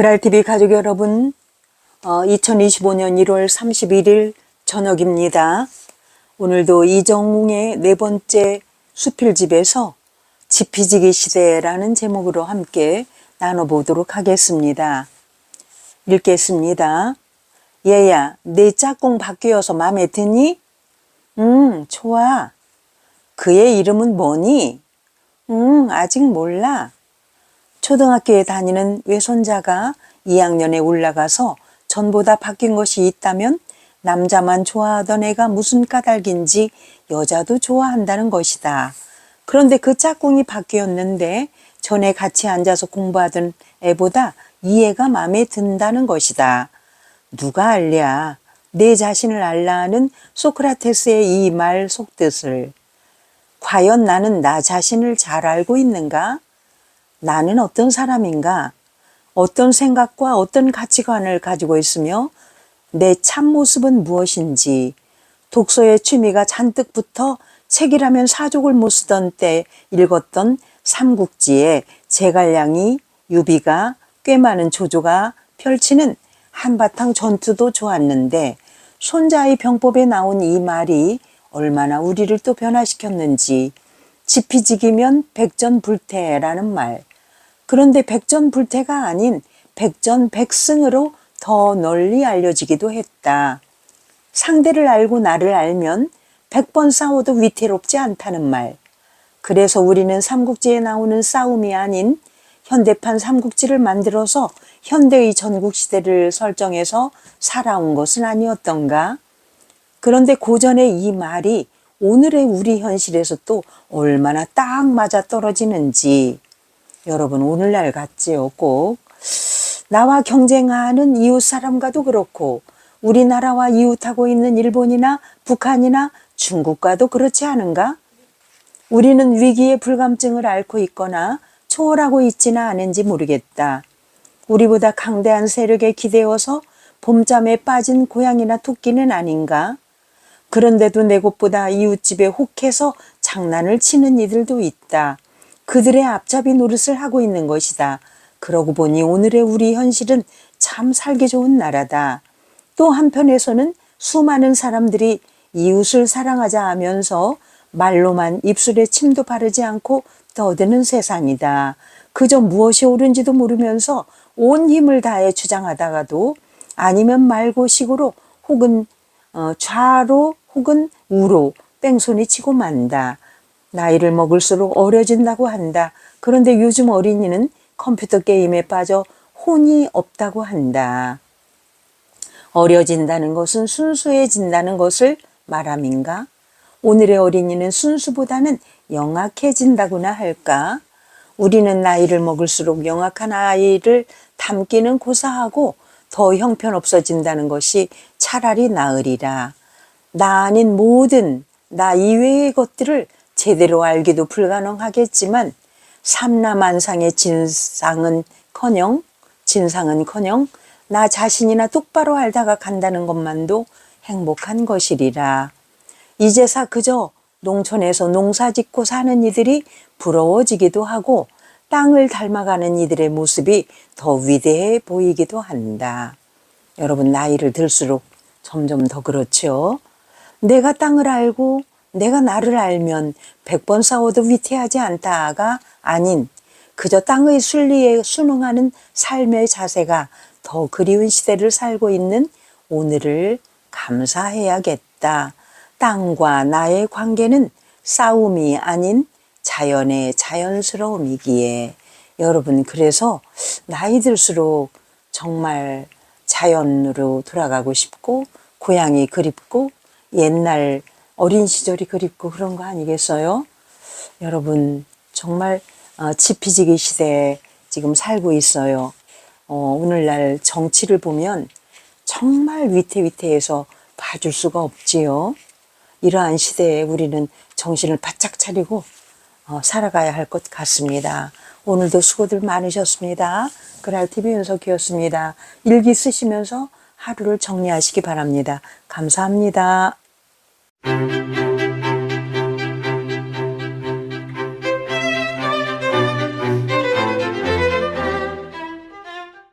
그랄TV 가족 여러분, 어, 2025년 1월 31일 저녁입니다. 오늘도 이정웅의 네 번째 수필집에서 지피지기 시대라는 제목으로 함께 나눠보도록 하겠습니다. 읽겠습니다. 얘야, 내 짝꿍 바뀌어서 마음에 드니? 응, 좋아. 그의 이름은 뭐니? 응, 아직 몰라. 초등학교에 다니는 외손자가 2학년에 올라가서 전보다 바뀐 것이 있다면 남자만 좋아하던 애가 무슨 까닭인지 여자도 좋아한다는 것이다. 그런데 그 짝꿍이 바뀌었는데 전에 같이 앉아서 공부하던 애보다 이 애가 마음에 든다는 것이다. 누가 알랴? 내 자신을 알라는 소크라테스의 이 말 속뜻을. 과연 나는 나 자신을 잘 알고 있는가? 나는 어떤 사람인가? 어떤 생각과 어떤 가치관을 가지고 있으며 내 참모습은 무엇인지 독서의 취미가 잔뜩 붙어 책이라면 사족을 못 쓰던 때 읽었던 삼국지의 제갈량이 유비가 꽤 많은 조조가 펼치는 한바탕 전투도 좋았는데 손자의 병법에 나온 이 말이 얼마나 우리를 또 변화시켰는지 지피지기면 백전불태라는 말 그런데 백전불태가 아닌 백전백승으로 더 널리 알려지기도 했다. 상대를 알고 나를 알면 백번 싸워도 위태롭지 않다는 말. 그래서 우리는 삼국지에 나오는 싸움이 아닌 현대판 삼국지를 만들어서 현대의 전국 시대를 설정해서 살아온 것은 아니었던가? 그런데 고전의 이 말이 오늘의 우리 현실에서 또 얼마나 딱 맞아 떨어지는지 여러분 오늘날 같지요 꼭 나와 경쟁하는 이웃 사람과도 그렇고 우리나라와 이웃하고 있는 일본이나 북한이나 중국과도 그렇지 않은가? 우리는 위기의 불감증을 앓고 있거나 초월하고 있지는 않은지 모르겠다. 우리보다 강대한 세력에 기대어서 봄잠에 빠진 고양이나 토끼는 아닌가? 그런데도 내 곳보다 이웃집에 혹해서 장난을 치는 이들도 있다. 그들의 앞잡이 노릇을 하고 있는 것이다. 그러고 보니 오늘의 우리 현실은 참 살기 좋은 나라다. 또 한편에서는 수많은 사람들이 이웃을 사랑하자 하면서 말로만 입술에 침도 바르지 않고 떠드는 세상이다. 그저 무엇이 옳은지도 모르면서 온 힘을 다해 주장하다가도 아니면 말고 식으로 혹은 어, 좌로 혹은 우로 뺑소니 치고 만다. 나이를 먹을수록 어려진다고 한다. 그런데 요즘 어린이는 컴퓨터 게임에 빠져 혼이 없다고 한다. 어려진다는 것은 순수해진다는 것을 말함인가? 오늘의 어린이는 순수보다는 영악해진다고나 할까? 우리는 나이를 먹을수록 영악한 아이를 담기는 고사하고 더 형편없어진다는 것이 차라리 나으리라. 나 아닌 모든 나 이외의 것들을 제대로 알기도 불가능하겠지만 삼라만상의 진상은 커녕 진상은 커녕 나 자신이나 똑바로 알다가 간다는 것만도 행복한 것이리라. 이제사 그저 농촌에서 농사 짓고 사는 이들이 부러워지기도 하고 땅을 닮아가는 이들의 모습이 더 위대해 보이기도 한다. 여러분 나이를 들수록 점점 더 그렇죠. 내가 땅을 알고 내가 나를 알면 백번 싸워도 위태하지 않다가 아닌 그저 땅의 순리에 순응하는 삶의 자세가 더 그리운 시대를 살고 있는 오늘을 감사해야겠다. 땅과 나의 관계는 싸움이 아닌 자연의 자연스러움이기에 여러분 그래서 나이 들수록 정말 자연으로 돌아가고 싶고 고향이 그립고 옛날 어린 시절이 그립고 그런 거 아니겠어요? 여러분 정말 어, 지피지기 시대에 지금 살고 있어요. 어, 오늘날 정치를 보면 정말 위태위태해서 봐줄 수가 없지요. 이러한 시대에 우리는 정신을 바짝 차리고 어, 살아가야 할 것 같습니다. 오늘도 수고들 많으셨습니다. 그랄TV 윤석이었습니다. 일기 쓰시면서 하루를 정리하시기 바랍니다. 감사합니다.